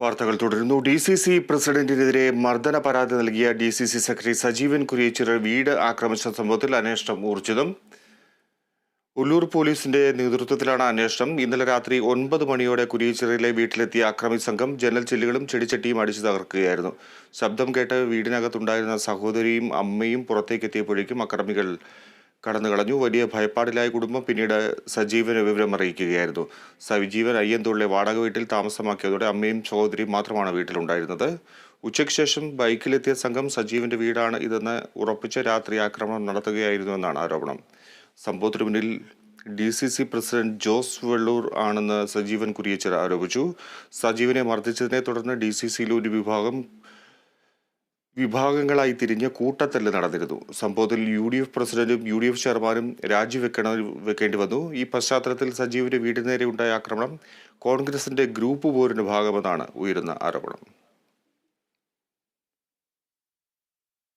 വാർത്തകൾ തുടരുന്നു. D C C പ്രസിഡന്റിനെതിരെ മർദ്ദന പരാതി നൽകിയ D C C secretary Sajeevan Kuriachira വീട് ആക്രമിച്ച സംഭവത്തിൽ അന്വേഷണം ഊർജിതം. ഉള്ളൂർ പോലീസിന്റെ നേതൃത്വത്തിലാണ് അന്വേഷണം. ഇന്നലെ രാത്രി ഒൻപത് മണിയോടെ കുരിയച്ചിറയിലെ വീട്ടിലെത്തിയ അക്രമി സംഘം ജനൽ ചില്ലുകളും ചെടിച്ചട്ടിയും അടിച്ചു തകർക്കുകയായിരുന്നു. ശബ്ദം കേട്ട് വീടിനകത്തുണ്ടായിരുന്ന സഹോദരിയും അമ്മയും പുറത്തേക്കെത്തിയപ്പോഴേക്കും അക്രമികൾ കടന്നു കളഞ്ഞു വലിയ ഭയപ്പാടിലായ കുടുംബം പിന്നീട് സജീവന് വിവരം അറിയിക്കുകയായിരുന്നു. സജീവൻ അയ്യന്തോളിലെ വാടക വീട്ടിൽ താമസമാക്കിയതോടെ അമ്മയും സഹോദരിയും മാത്രമാണ് വീട്ടിലുണ്ടായിരുന്നത്. ഉച്ചയ്ക്ക് ശേഷം ബൈക്കിലെത്തിയ സംഘം സജീവന്റെ വീടാണ് ഇതെന്ന് ഉറപ്പിച്ച് രാത്രി ആക്രമണം നടത്തുകയായിരുന്നുവെന്നാണ് ആരോപണം. സംഭവത്തിന് പിന്നിൽ D C C president Jose Vellur ആണെന്ന് സജീവൻ കുരിയച്ചിറ ആരോപിച്ചു. സജീവനെ മർദ്ദിച്ചതിനെ തുടർന്ന് ഡി സി സിയിലെ ഒരു വിഭാഗം വിഭാഗങ്ങളായി തിരിഞ്ഞ് കൂട്ടത്തല്ല് നടന്നിരുന്നു. സംഭവത്തിൽ യു ഡി എഫ് പ്രസിഡന്റും യു ഡി എഫ് ചെയർമാനും രാജിവെക്കണ വെക്കേണ്ടി വന്നു. ഈ പശ്ചാത്തലത്തിൽ സജീവിന്റെ വീടിനു നേരെ ഉണ്ടായ ആക്രമണം കോൺഗ്രസിന്റെ ഗ്രൂപ്പ് പോരിന്റെ ഭാഗമെന്നാണ് ഉയരുന്ന ആരോപണം.